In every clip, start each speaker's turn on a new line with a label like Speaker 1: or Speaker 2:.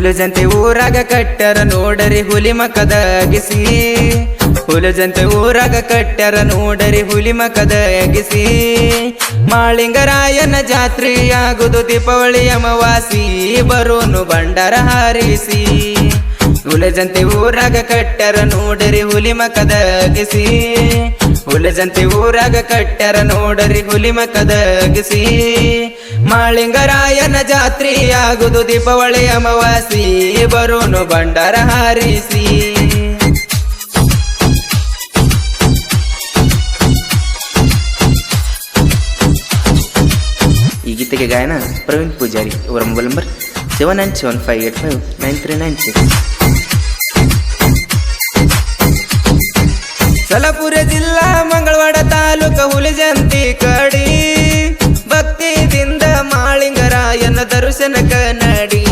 Speaker 1: ಹುಲಜಂತೆ ಊರಾಗ ಕಟ್ಟರ ನೋಡರಿ ಹುಲಿ ಮಕದಗಿಸಿ. ಹುಲಜಂತೆ ಊರಾಗ ಕಟ್ಟ್ಯಾರ ನೋಡರಿ ಹುಲಿ ಮಕದಗಿಸಿ. ಮಾಳಿಂಗರಾಯನ ಜಾತ್ರೆ ಆಗುದು ದೀಪಾವಳಿ ಅಮಾವಾಸಿ ಬರೋನು ಬಂಡಾರ ಹಾರಿಸಿ. ಹುಲಜಂತೆ ಊರಾಗ ಕಟ್ಟರ ನೋಡರಿ ಹುಲಿ ಮಕದಗಿಸಿ. ಹುಲಜಂತೆ ಊರಾಗ ಕಟ್ಟ್ಯಾರ ನೋಡರಿ ಹುಲಿ ಮಕದ ಅಗಿಸಿ ಮಾಳಿಂಗರಾಯನ ಜಾತ್ರೆಯಾಗುದು ದೀಪಾವಳಿ ಅಮಾವಾಸಿ ಬರೋನು ಬಂಡಾರ ಹಾರಿಸಿ. ಈ ಗೀತೆಗೆ ಗಾಯನ ಪ್ರವೀಣ್ ಪೂಜಾರಿ. ಅವರ mobile number seven nine seven five eight five nine three nine six. Solapur ಜಿಲ್ಲಾ ಮಂಗಳವಾಡ ತಾಲೂಕ ಹುಲಿಜಂತಿ ಕಡಿ. ಮಾಳಿಂಗರಾಯನ ಕನ್ನಡಿ ನಡಿ.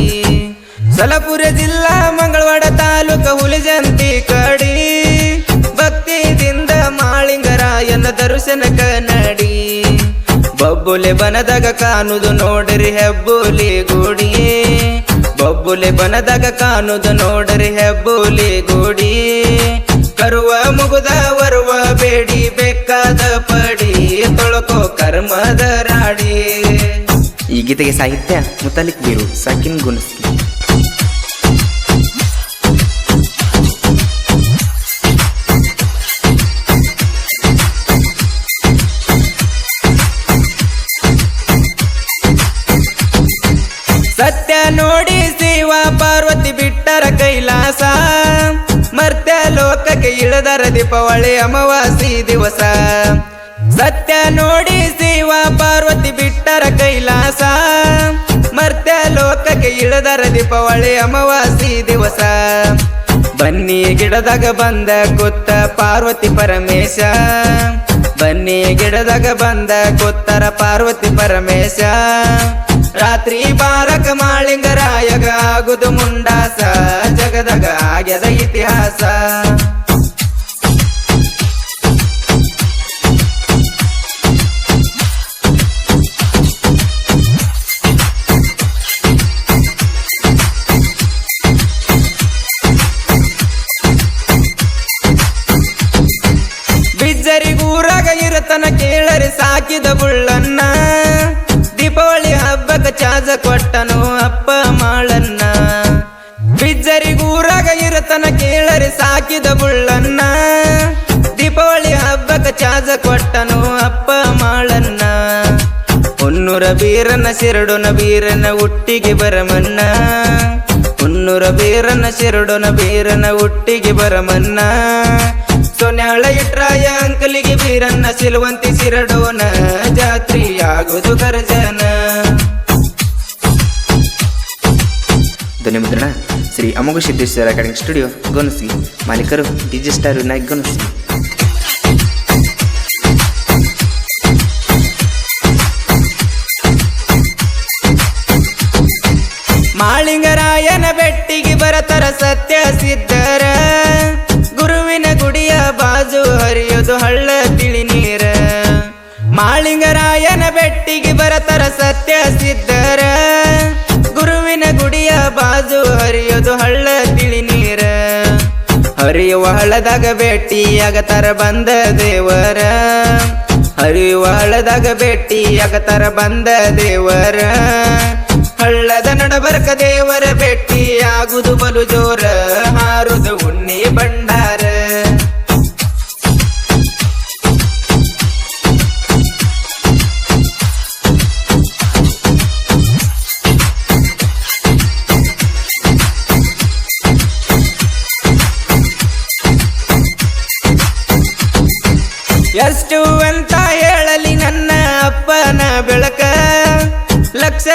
Speaker 1: ಸಲಪುರ ಜಿಲ್ಲಾ ಮಂಗಳವಾಡ ತಾಲೂಕ ಹುಲಿಜಂತಿ ಕಡಿ. ಭಕ್ತಿದಿಂದ ಮಾಳಿಂಗರಾಯನ ದರ್ಶನ ಕನ್ನಡಿ ಬಬ್ಬುಲೆ ಬನದಾಗ ಕಾಣುದು ನೋಡ್ರಿ ಹೆಬ್ಬುಲಿ ಗುಡಿ ಬಬ್ಬುಲೆ ಬನದಾಗ ಕಾಣುದು ನೋಡ್ರಿ ಹೆಬ್ಬುಲಿ ಗುಡಿ. ಕರುವ ಮುಗುದ ಬರುವ ಬೇಡಿ ಬೇಕಾದ ಪಡಿ. ತೊಳಕೋ ಕರ್ಮದ ರಾಡಿ. ಗೀತೆಗೆ ಸಾಹಿತ್ಯ ಮುತಾಲಿಕ್ ಬೀರು ಸಕಿನ್ ಗುಣಸ್ಕಿ ಸತ್ಯ ನೋಡಿ ಶಿವ ಪಾರ್ವತಿ ಬಿಟ್ಟರ ಕೈಲಾಸ. ಮರ್ತ್ಯ ಲೋಕಕ್ಕೆ ಇಳದರ ದೀಪಾವಳಿ ಅಮಾವಾಸಿ ದಿವಸ. ಸತ್ಯ ನೋಡಿ ಶಿವ ದೀಪಾವಳಿ ಅಮಾವಾಸಿ ದಿವಸ. ಬನ್ನಿ ಗಿಡದಾಗ ಬಂದ ಕೊತ್ತ ಪಾರ್ವತಿ ಪರಮೇಶ. ಬನ್ನಿ ಗಿಡದಾಗ ಬಂದ ಕೊತ್ತರ ಪಾರ್ವತಿ ಪರಮೇಶ. ರಾತ್ರಿ ಬಾರಕ ಮಾಳಿಂಗರಾಯಗ ಆಗುದು ಮುಂಡಾಸ, ಜಗದಗ ಆಗ್ಯದ ಇತಿಹಾಸ. ಬಿಜ್ಜರಿಗೂರಾಗ ಇರತನ ಕೇಳರಿ ಸಾಕಿದ ಬುಳ್ಳನ್ನ. ದೀಪಾವಳಿ ಹಬ್ಬಕ ಚಾಜ ಕೊಟ್ಟನು ಅಪ್ಪ ಮಾಳನ್ನ. ಬಿಜ್ಜರಿಗೂರಾಗ ಇರತನ ಕೇಳರಿ ಸಾಕಿದ ಬುಳ್ಳನ್ನ. ದೀಪಾವಳಿ ಹಬ್ಬಕ ಚಾಜ ಕೊಟ್ಟನು ಅಪ್ಪ ಮಾಳನ್ನ. ಹೊನ್ನೂರ ಬೀರನ ಶಿರಡೊನ ಬೀರನ ಒಟ್ಟಿಗೆ ಬರಮನ್ನ. ಹೊನ್ನೂರ ಬೀರನ ಶಿರಡೊನ ಬೀರನ ಒಟ್ಟಿಗೆ ಬರಮನ್ನ. ಸೊನ್ಯಾಳ ಇಟ್ರಾಯ ಅಂಕಲಿಗೆ ಬೀರನ್ನ ಸಿಲುವಂತಿ ಸಿರಡೋನ ಜಾತ್ರಿ ಆಗುದು ಗರ್ಜನ. ಧ್ವನಿ ಮುದ್ರಣ ಶ್ರೀ ಅಮೋಘ ಸಿದ್ದೇಶ್ವರ ಅಕಾಡೆಮಿ ಸ್ಟುಡಿಯೋ ಗೋನಸಿ. ಮಾಲೀಕರು ಡಿಜಿ ಸ್ಟಾರ್ ವಿನಾಯಕ್ ಗೋನಸಿ. ಮಾಳಿಂಗರಾಯನ ಬೆಟ್ಟಿಗೆ ಬರತರ ಸತ್ಯ ಸಿದ್ಧರ. ಹಳ್ಳ ತಿಳಿ ನೀರ. ಮಾಳಿಂಗರಾಯನ ಬೆಟ್ಟಿಗೆ ಬರತರ ಸತ್ಯ ಸಿದ್ಧರ. ಗುರುವಿನ ಗುಡಿಯ ಬಾಜು ಹರಿಯೋದು ಹಳ್ಳ ತಿಳಿ ನೀರ. ಹರಿಯುವ ಹಳ್ಳದಾಗ ಭೇಟಿಯಾಗತರ ಬಂದ ದೇವರ. ಹರಿಯುವ ಹಳ್ಳದಾಗ ಭೇಟಿಯಾಗತರ ಬಂದ ದೇವರ. ಹಳ್ಳದ ನಡಬರ್ಕ ದೇವರ ಭೇಟಿ ಆಗುದು ಬಲು ಜೋರ ಹಾರುದು.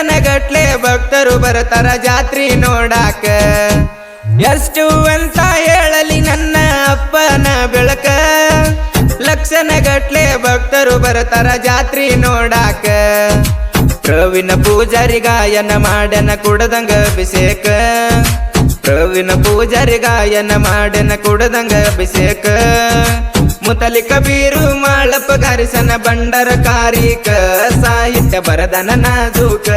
Speaker 1: ಗಟ್ಲೆ ಭಕ್ತರು ಬರತಾರ ಜಾತ್ರಿ ನೋಡಾಕ. ಎಷ್ಟು ಅಂತ ಹೇಳಲಿ ನನ್ನ ಅಪ್ಪನ ಬೆಳಕ. ಲಕ್ಷಣ ಗಟ್ಲೆ ಭಕ್ತರು ಬರತಾರ ಜಾತ್ರಿ ನೋಡಾಕ. ಪ್ರವಿನ ಪೂಜಾರಿ ಗಾಯನ ಮಾಡನ ಕುಡದಂಗ ಅಭಿಷೇಕ. ಪ್ರವಿನ ಪೂಜಾರಿ ಗಾಯನ ಮಾಡನ ಕುಡದಂಗ ಅಭಿಷೇಕ. ಮುತಲಿ ಕಬೀರು ಮಾಳಪ್ಪ ಗಾರಿಸನ ಬಂಡರ ಕಾರಿಕ ಸಾಹಿತ್ಯ ಬರದನ ನಾಜೂಕ.